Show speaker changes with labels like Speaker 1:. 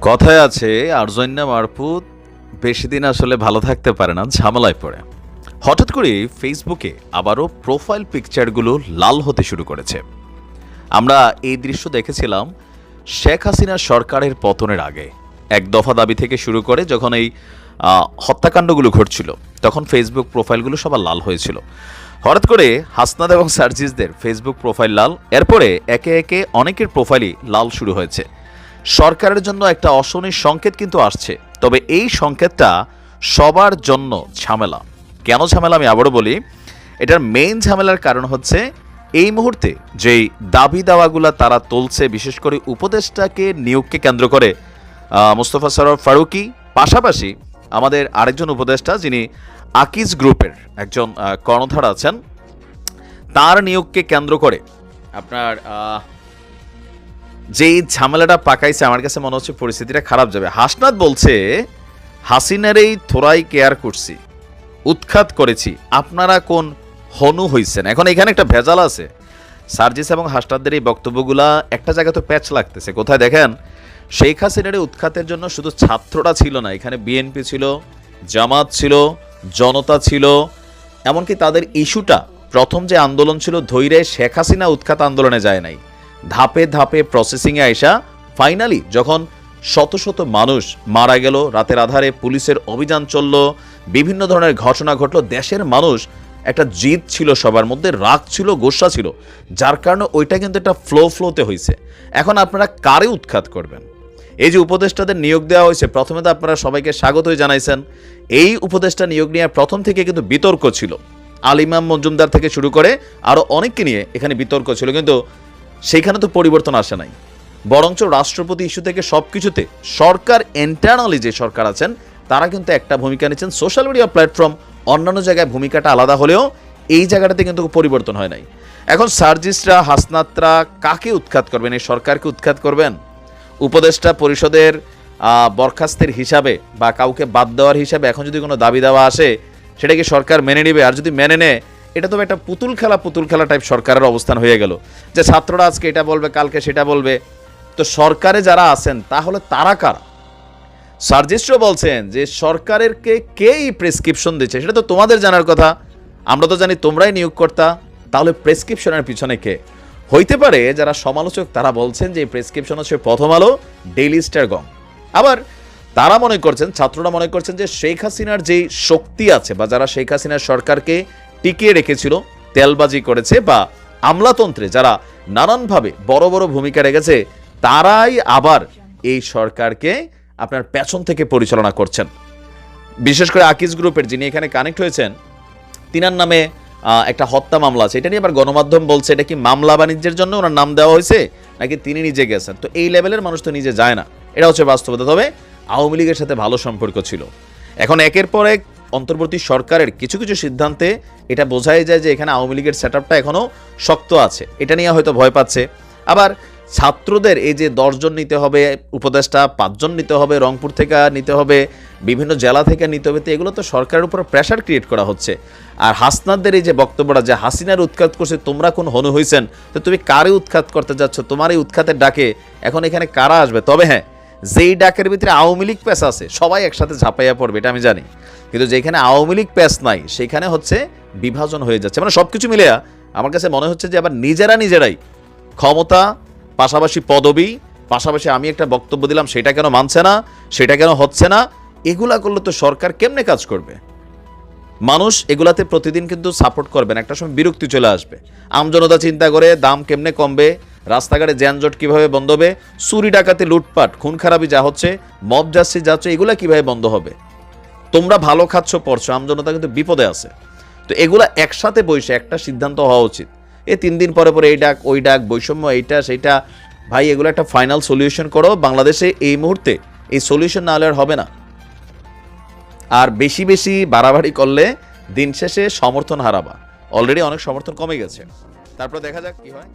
Speaker 1: কথায় আছে, আর্জন্যা মারপুত বেশি দিন আসলে ভালো থাকতে পারে না, ঝামেলায় পড়ে। হঠাৎ করে ফেসবুকে আবারও প্রোফাইল পিকচারগুলো লাল হতে শুরু করেছে। আমরা এই দৃশ্য দেখেছিলাম শেখ হাসিনা সরকারের পতনের আগে। এক দফা দাবি থেকে শুরু করে যখন এই হত্যাকাণ্ডগুলো ঘটছিল, তখন ফেসবুক প্রোফাইলগুলো সবার লাল হয়েছিল। হঠাৎ করে হাসনাদ এবং সার্জিসদের ফেসবুক প্রোফাইল লাল, এরপরে একে একে অনেকের প্রোফাইলই লাল শুরু হয়েছে। সরকারের জন্য একটা অশনির সংকেত কিন্তু আসছে। তবে এই সংকেতটা সবার জন্য ঝামেলা। কেন ঝামেলা আমি আবারও বলি, এটার মেইন ঝামেলার কারণ হচ্ছে এই মুহূর্তে যেই দাবি দাওয়াগুলা তারা তুলছে, বিশেষ করে উপদেষ্টাকে নিয়োগকে কেন্দ্র করে মোস্তফা সরোয়ার ফারুকি, পাশাপাশি আমাদের আরেকজন উপদেষ্টা যিনি আকিজ গ্রুপের একজন কর্ণধার আছেন, তার নিয়োগকে কেন্দ্র করে আপনার যেই ঝামেলাটা পাকাইছে, আমার কাছে মনে হচ্ছে পরিস্থিতিটা খারাপ যাবে। হাসনাত বলছে, হাসিনার এই থোড়াই কেয়ার করছি, উৎখাত করেছি। আপনারা কোন হনু হইছেন? এখন এখানে একটা ভেজাল আছে। সার্জিস এবং হাসনাতদের এই বক্তব্যগুলা একটা জায়গা তো প্যাচ লাগতেছে। কোথায় দেখেন, শেখ হাসিনার উৎখাতের জন্য শুধু ছাত্ররা ছিল না, এখানে বিএনপি ছিল, জামাত ছিল, জনতা ছিল, এমনকি তাদের ইস্যুটা, প্রথম যে আন্দোলন ছিল, ধৈর্য শেখ হাসিনা উৎখাত আন্দোলনে যায় নাই। ধাপে ধাপে প্রসেসিংয়ে আইসা ফাইনালি যখন শত শত মানুষ মারা গেল, রাতের আধারে পুলিশের অভিযান চলল, বিভিন্ন ধরনের ঘটনা ঘটলো, দেশের মানুষ একটা জিদ ছিল সবার মধ্যে, রাগ ছিল, গোসা ছিল, যার কারণে ওইটা কিন্তু একটা ফ্লো ফ্লোতে হয়েছে এখন আপনারা কারে উৎখাত করবেন? এই যে উপদেষ্টাদের নিয়োগ দেওয়া হয়েছে, প্রথমে তো আপনারা সবাইকে স্বাগতই জানাইছেন। এই উপদেষ্টা নিয়োগ নিয়ে প্রথম থেকে কিন্তু বিতর্ক ছিল। আলিমাম মজুমদার থেকে শুরু করে আরও অনেককে নিয়ে এখানে বিতর্ক ছিল, কিন্তু সেইখানে তো পরিবর্তন আসে নাই। বরঞ্চ রাষ্ট্রপতি ইস্যু থেকে সব কিছুতে সরকার ইন্টারনালি যে সরকার আছেন, তারা কিন্তু একটা ভূমিকা নিচ্ছেন। সোশ্যাল মিডিয়া প্ল্যাটফর্ম অন্যান্য জায়গায় ভূমিকাটা আলাদা হলেও এই জায়গাটাতে কিন্তু পরিবর্তন হয় নাই। এখন সার্জিস্টরা হাসনাতরা কাকে উৎখাত করবেন? এই সরকারকে উৎখাত করবেন? উপদেষ্টা পরিষদের বরখাস্তের হিসাবে বা কাউকে বাদ দেওয়ার হিসাবে এখন যদি কোনো দাবি দেওয়া আসে, সেটা কি সরকার মেনে নেবে? আর যদি মেনে নেয় এটা তো একটা পুতুল খেলা পুতুল খেলা টাইপ সরকারের অবস্থান হয়ে গেল। যে ছাত্ররা আজকে এটা বলবে, কালকে সেটা বলবে। তো সরকারে যারা আছেন, তাহলে তারা কারা? সার্জিস্ট্র বলছেন যে সরকারের কে কে এই প্রেসক্রিপশন দিচ্ছে? সেটা তো তোমাদের জানার কথা। আমরা তো জানি তোমরাই নিয়োগকর্তা। তাহলে প্রেসক্রিপশনের পিছনে কে? হইতে পারে যারা সমালোচক, তারা বলছেন যে প্রেসক্রিপশন হচ্ছে প্রথম আলো, ডেইলি স্টার গং। আবার তারা মনে করছেন, ছাত্ররা মনে করছেন যে শেখ হাসিনার যেই শক্তি আছে, বা যারা শেখ হাসিনার সরকারকে টিকিয়ে রেখেছিল, তেলবাজি করেছে বা আমলাতন্ত্রে যারা নানানভাবে বড় বড় ভূমিকা রেখেছে, তারাই আবার এই সরকারকে আপনার পেছন থেকে পরিচালনা করছেন। বিশেষ করে আকিজ গ্রুপের যিনি এখানে কানেক্ট হয়েছেন, তিনার নামে একটা হত্যা মামলা আছে। এটা নিয়ে আবার গণমাধ্যম বলছে, এটা কি মামলা বাণিজ্যের জন্য ওনার নাম দেওয়া হয়েছে, নাকি তিনি নিজে গেছেন? তো এই লেভেলের মানুষ তো নিজে যায় না। এটা হচ্ছে বাস্তবতা। তবে আওয়ামী লীগের সাথে ভালো সম্পর্ক ছিল। এখন একের পর এক অন্তর্বর্তী সরকারের কিছু কিছু সিদ্ধান্তে এটা বোঝাই যায় যে এখানে আওয়ামী লীগের সেট আপটা এখনও শক্ত আছে। এটা নিয়ে হয়তো ভয় পাচ্ছে। আবার ছাত্রদের এই যে দশজন নিতে হবে, উপদেষ্টা পাঁচজন নিতে হবে, রংপুর থেকে নিতে হবে, বিভিন্ন জেলা থেকে নিতে হবে, তো এগুলো তো সরকারের উপর প্রেশার ক্রিয়েট করা হচ্ছে। আর হাসনাদের এই যে বক্তব্যটা যে হাসিনার উৎখাত করছে, তোমরা কোন হনু হইছেন, তো তুমি কারে উৎখাত করতে যাচ্ছ? তোমার এই উৎখাতের ডাকে এখন এখানে কারা আসবে? তবে হ্যাঁ যেই ডাকের ভিতরে আওয়ামী লীগ প্যাস আছে, সবাই একসাথে ঝাঁপাইয়া পড়বে, এটা আমি জানি। কিন্তু যেখানে আওয়ামী লীগ প্যাস নাই, সেখানে হচ্ছে বিভাজন হয়ে যাচ্ছে। মানে সব কিছু মিলে আমার কাছে মনে হচ্ছে যে আবার নিজেরা নিজেরাই ক্ষমতা, পাশাপাশি পদবি, পাশাপাশি আমি একটা বক্তব্য দিলাম, সেটা কেন মানছে না, সেটা কেন হচ্ছে না, এগুলা করলে তো সরকার কেমনে কাজ করবে? মানুষ এগুলাতে প্রতিদিন কিন্তু সাপোর্ট করবেন একটা সময় বিরক্তি চলে আসবে। আমজনতা চিন্তা করে দাম কেমনে কমবে রাস্তাঘাটে যানজট কীভাবে বন্ধ হবে, চুরি ডাকাতি, লুটপাট খুন খারাপি যা হচ্ছে মব যাচ্ছে যাচ্ছে, এগুলা কীভাবে বন্ধ হবে? তোমরা ভালো খাচ্ছ, পড়ছো আমজনতা কিন্তু বিপদে আছে। তো এগুলা একসাথে বসে একটা সিদ্ধান্ত হওয়া উচিত। এ তিন দিন পরে পরে এই ডাক, ওই ডাক, বৈষম্য, এইটা, সেইটা, ভাই, এগুলো একটা ফাইনাল সলিউশন করো, বাংলাদেশে এই মুহূর্তে এই সলিউশন না হলে আর হবে না। আর বেশি বেশি বাড়াবাড়ি করলে দিন শেষে সমর্থন হারাবা। অলরেডি অনেক সমর্থন কমে গেছে। তারপর দেখা যাক কি হয়।